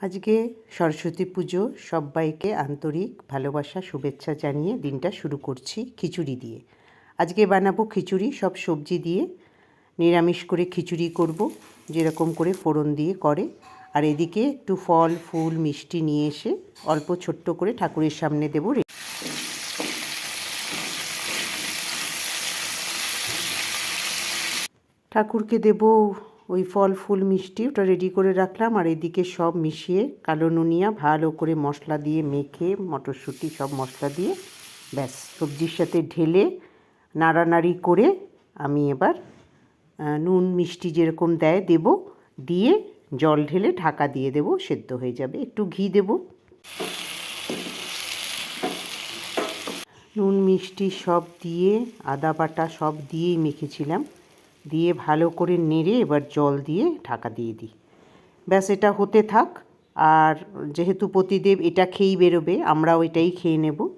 আজকে সরস্বতী পুজো, সবাইকে আন্তরিক ভালোবাসা, শুভেচ্ছা জানিয়ে দিনটা শুরু করছি খিচুড়ি দিয়ে। আজকে বানাবো খিচুড়ি, সব সবজি দিয়ে। নিরামিষ করে খিচুড়ি করব, যেরকম করে ফোড়ন দিয়ে করে। আর এদিকে একটু ফল, ফুল, মিষ্টি নিয়ে এসে অল্প ছোট্ট করে ঠাকুরের সামনে দেবো ঠাকুরকে দেব ওই ফল, ফুল, মিষ্টি ওটা রেডি করে রাখলাম আর এদিকে সব মিশিয়ে কালো নুনিয়া ভালো করে মশলা দিয়ে মেখে, মটরশুঁটি সব মশলা দিয়ে ব্যাস, সবজির সাথে ঢেলে নাড়ানাড়ি করে আমি এবার নুন, মিষ্টি যেরকম দেয় দেব, দিয়ে জল ঢেলে ঢাকা দিয়ে দেব, সেদ্ধ হয়ে যাবে। একটু ঘি দেব। নুন, মিষ্টি সব দিয়ে আদা বাটা সব দিয়েই মেখেছিলাম। দিয়ে ভালো করে নেড়ে এবার জল দিয়ে ঢাকা দিয়ে দিই। ব্যাস, এটা হতে থাক। আর যেহেতু প্রতিদেব এটা খেয়েই বেরোবে, আমরাও এটাই খেয়ে নেব।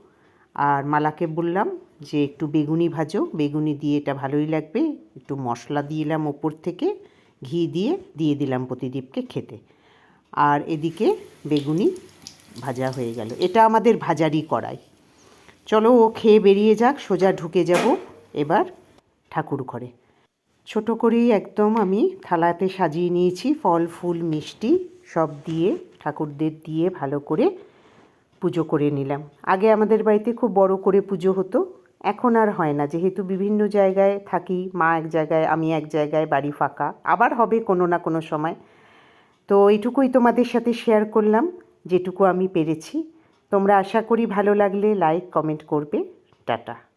আর মালাকে বললাম যে, একটু বেগুনি ভাজো। বেগুনি দিয়ে এটা ভালোই লাগবে। একটু মশলা দিলাম ওপর থেকে, ঘি দিয়ে দিয়ে দিলাম প্রতিদীপকে খেতে। আর এদিকে বেগুনি ভাজা হয়ে গেল। এটা আমাদের ভাজারই করাই চলো, ও খেয়ে বেরিয়ে যাক, সোজা ঢুকে যাব। এবার ঠাকুর ঘরে। ছোট করেই একদম আমি থালাতে সাজিয়ে নিয়েছি ফল, ফুল, মিষ্টি সব দিয়ে, ঠাকুরদের দিয়ে ভালো করে পুজো করে নিলাম। আগে আমাদের বাড়িতে খুব বড় করে পুজো হতো, এখন আর হয় না। যেহেতু বিভিন্ন জায়গায় থাকি, মা এক জায়গায়, আমি এক জায়গায়, বাড়ি ফাঁকা, আবার হবে কোনো না কোনো সময়। তো এইটুকুই তোমাদের সাথে শেয়ার করলাম, যেটুকু আমি পেরেছি। তোমরা আশা করি ভালো লাগলে লাইক কমেন্ট করবে। টাটা।